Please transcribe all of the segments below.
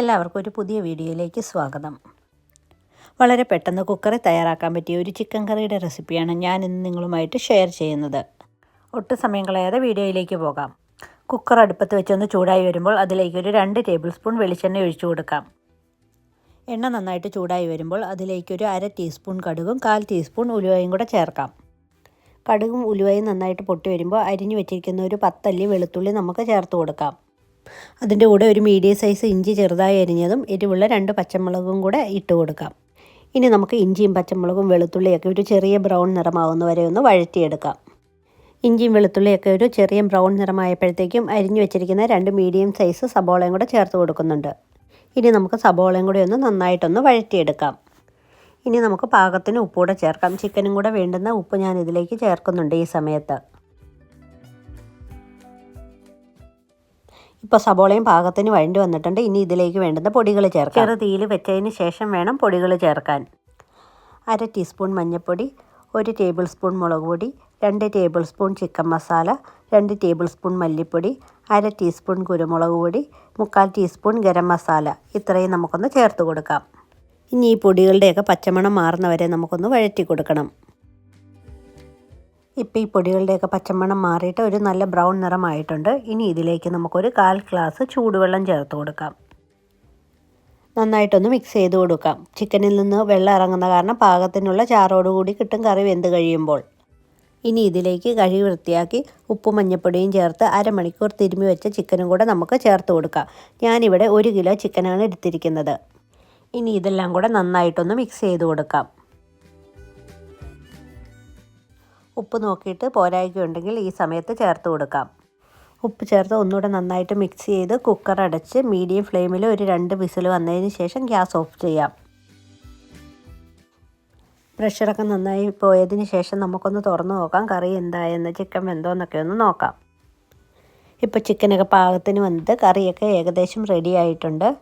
എല്ലാവർക്കും ഒരു പുതിയ വീഡിയോയിലേക്ക് സ്വാഗതം. വളരെ പെട്ടെന്ന് കുക്കറിൽ തയ്യാറാക്കാൻ പറ്റിയ ഒരു ചിക്കൻ കറിയുടെ റെസിപ്പിയാണ് ഞാൻ ഇന്ന് നിങ്ങളുമായിട്ട് ഷെയർ ചെയ്യുന്നത്. ഒട്ടും സമയം കളയാതെ വീഡിയോയിലേക്ക് പോകാം. കുക്കർ അടുപ്പത്ത് വെച്ചൊന്ന് ചൂടായി വരുമ്പോൾ അതിലേക്ക് ഒരു രണ്ട് ടേബിൾ സ്പൂൺ വെളിച്ചെണ്ണ ഒഴിച്ചു കൊടുക്കാം. എണ്ണ നന്നായിട്ട് ചൂടായി വരുമ്പോൾ അതിലേക്ക് ഒരു അര ടീസ്പൂൺ കടുകും കാൽ ടീസ്പൂൺ ഉലുവയും കൂടെ ചേർക്കാം. കടുകും ഉലുവയും നന്നായിട്ട് പൊട്ടി വരുമ്പോൾ അരിഞ്ഞു വെച്ചിരിക്കുന്ന ഒരു പത്തല്ലി വെളുത്തുള്ളി നമുക്ക് ചേർത്ത് കൊടുക്കാം. അതിന്റെ കൂടെ ഒരു മീഡിയം സൈസ് ഇഞ്ചി ചെറുതായി അരിഞ്ഞതും എരിവുള്ള രണ്ട് പച്ചമുളകും കൂടെ ഇട്ട് കൊടുക്കാം. ഇനി നമുക്ക് ഇഞ്ചിയും പച്ചമുളകും വെളുത്തുള്ളിയൊക്കെ ഒരു ചെറിയ ബ്രൗൺ നിറമാവുന്ന വരെ ഒന്ന് വഴറ്റിയെടുക്കാം. ഇഞ്ചിയും വെളുത്തുള്ളിയൊക്കെ ഒരു ചെറിയ ബ്രൗൺ നിറമായപ്പോഴത്തേക്കും അരിഞ്ഞു വെച്ചിരിക്കുന്ന രണ്ട് മീഡിയം സൈസ് സബോളയും കൂടെ ചേർത്ത് കൊടുക്കുന്നുണ്ട്. ഇനി നമുക്ക് സബോളയും കൂടി ഒന്ന് നന്നായിട്ടൊന്ന് വഴറ്റിയെടുക്കാം. ഇനി നമുക്ക് പാകത്തിന് ഉപ്പുകൂടെ ചേർക്കാം. ചിക്കനും കൂടെ വേണ്ടുന്ന ഉപ്പ് ഞാൻ ഇതിലേക്ക് ചേർക്കുന്നുണ്ട് ഈ സമയത്ത്. ഇപ്പോൾ സബോളയും പാകത്തിന് വഴണ്ടി വന്നിട്ടുണ്ട്. ഇനി ഇതിലേക്ക് വേണ്ടുന്ന പൊടികൾ ചേർക്കാം. ചെറു തീയിൽ വെച്ചതിന് ശേഷം വേണം പൊടികൾ ചേർക്കാൻ. അര ടീസ്പൂൺ മഞ്ഞൾപ്പൊടി ഒരു ടേബിൾ സ്പൂൺ മുളക് പൊടി രണ്ട് ടേബിൾ സ്പൂൺ ചിക്കൻ മസാല രണ്ട് ടേബിൾ സ്പൂൺ മല്ലിപ്പൊടി അര ടീസ്പൂൺ കുരുമുളക് പൊടി മുക്കാൽ ടീസ്പൂൺ ഗരം മസാല. ഇത്രയും നമുക്കൊന്ന് ചേർത്ത് കൊടുക്കാം. ഇനി ഈ പൊടികളുടെയൊക്കെ പച്ചമണം മാറുന്നവരെ നമുക്കൊന്ന് വഴറ്റി കൊടുക്കണം. ഇപ്പോൾ ഈ പൊടികളുടെയൊക്കെ പച്ചമണം മാറിയിട്ട് ഒരു നല്ല ബ്രൗൺ നിറമായിട്ടുണ്ട്. ഇനി ഇതിലേക്ക് നമുക്കൊരു കാൽ ഗ്ലാസ് ചൂടുവെള്ളം ചേർത്ത് കൊടുക്കാം. നന്നായിട്ടൊന്ന് മിക്സ് ചെയ്ത് കൊടുക്കാം. ചിക്കനിൽ നിന്ന് വെള്ളം ഇറങ്ങുന്ന കാരണം പാകത്തിനുള്ള ചാറോടുകൂടി കിട്ടും കറി വെന്ത് കഴിയുമ്പോൾ. ഇനി ഇതിലേക്ക് കഴുകി വൃത്തിയാക്കി ഉപ്പും മഞ്ഞപ്പൊടിയും ചേർത്ത് അരമണിക്കൂർ തിരുമ്മി വെച്ച ചിക്കനും കൂടെ നമുക്ക് ചേർത്ത് കൊടുക്കാം. ഞാനിവിടെ ഒരു കിലോ ചിക്കനാണ് എടുത്തിരിക്കുന്നത്. ഇനി ഇതെല്ലാം കൂടെ നന്നായിട്ടൊന്ന് മിക്സ് ചെയ്ത് കൊടുക്കാം. ഉപ്പ് നോക്കിയിട്ട് പോരായ്കയുണ്ടെങ്കിൽ ഈ സമയത്ത് ചേർത്ത് കൊടുക്കാം. ഉപ്പ് ചേർത്ത് ഒന്നുകൂടെ നന്നായിട്ട് മിക്സ് ചെയ്ത് കുക്കർ അടച്ച് മീഡിയം ഫ്ലെയിമിൽ ഒരു രണ്ട് വിസിൽ വന്നതിന് ശേഷം ഗ്യാസ് ഓഫ് ചെയ്യാം. പ്രഷറൊക്കെ നന്നായി പോയതിന് ശേഷം നമുക്കൊന്ന് തുറന്ന് നോക്കാം. കറി എന്തായെന്ന് ചിക്കൻ വെന്തോന്നൊക്കെ ഒന്ന് നോക്കാം. ഇപ്പോൾ ചിക്കനൊക്കെ പാകത്തിന് വന്നിട്ട് കറിയൊക്കെ ഏകദേശം റെഡി ആയിട്ടുണ്ട്.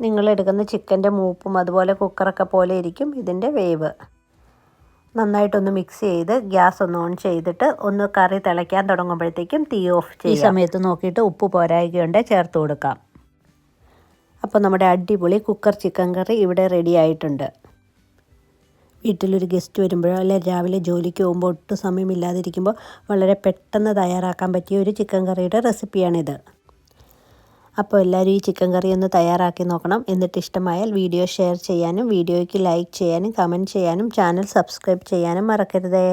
നിങ്ങൾ എടുക്കുന്ന ചിക്കന്റെ മൂപ്പും അതുപോലെ കുക്കറൊക്കെ പോലെ ഇരിക്കും ഇതിന്റെ വേവ്. നന്നായിട്ടൊന്ന് മിക്സ് ചെയ്ത് ഗ്യാസ് ഒന്ന് ഓൺ ചെയ്തിട്ട് ഒന്ന് കറി തിളയ്ക്കാൻ തുടങ്ങുമ്പോഴത്തേക്കും തീ ഓഫ് ചെയ്യും ഈ സമയത്ത് നോക്കിയിട്ട് ഉപ്പ് പോരായികയുണ്ട് ചേർത്ത് കൊടുക്കാം. അപ്പോൾ നമ്മുടെ അടിപൊളി കുക്കർ ചിക്കൻ കറി ഇവിടെ റെഡി ആയിട്ടുണ്ട്. വീട്ടിലൊരു ഗസ്റ്റ് വരുമ്പോഴോ അല്ലെ രാവിലെ ജോലിക്ക് പോകുമ്പോൾ ഒട്ടും സമയമില്ലാതിരിക്കുമ്പോൾ വളരെ പെട്ടെന്ന് തയ്യാറാക്കാൻ പറ്റിയ ഒരു ചിക്കൻ കറിയുടെ റെസിപ്പിയാണിത് അപ്പോൾ എല്ലാവരും ഈ ചിക്കൻ കറി ഒന്ന് തയ്യാറാക്കി നോക്കണം. എന്നിട്ട് ഇഷ്ടമായാൽ വീഡിയോ ഷെയർ ചെയ്യാനും വീഡിയോയ്ക്ക് ലൈക്ക് ചെയ്യാനും കമന്റ് ചെയ്യാനും ചാനൽ സബ്സ്ക്രൈബ് ചെയ്യാനും മറക്കരുതേ.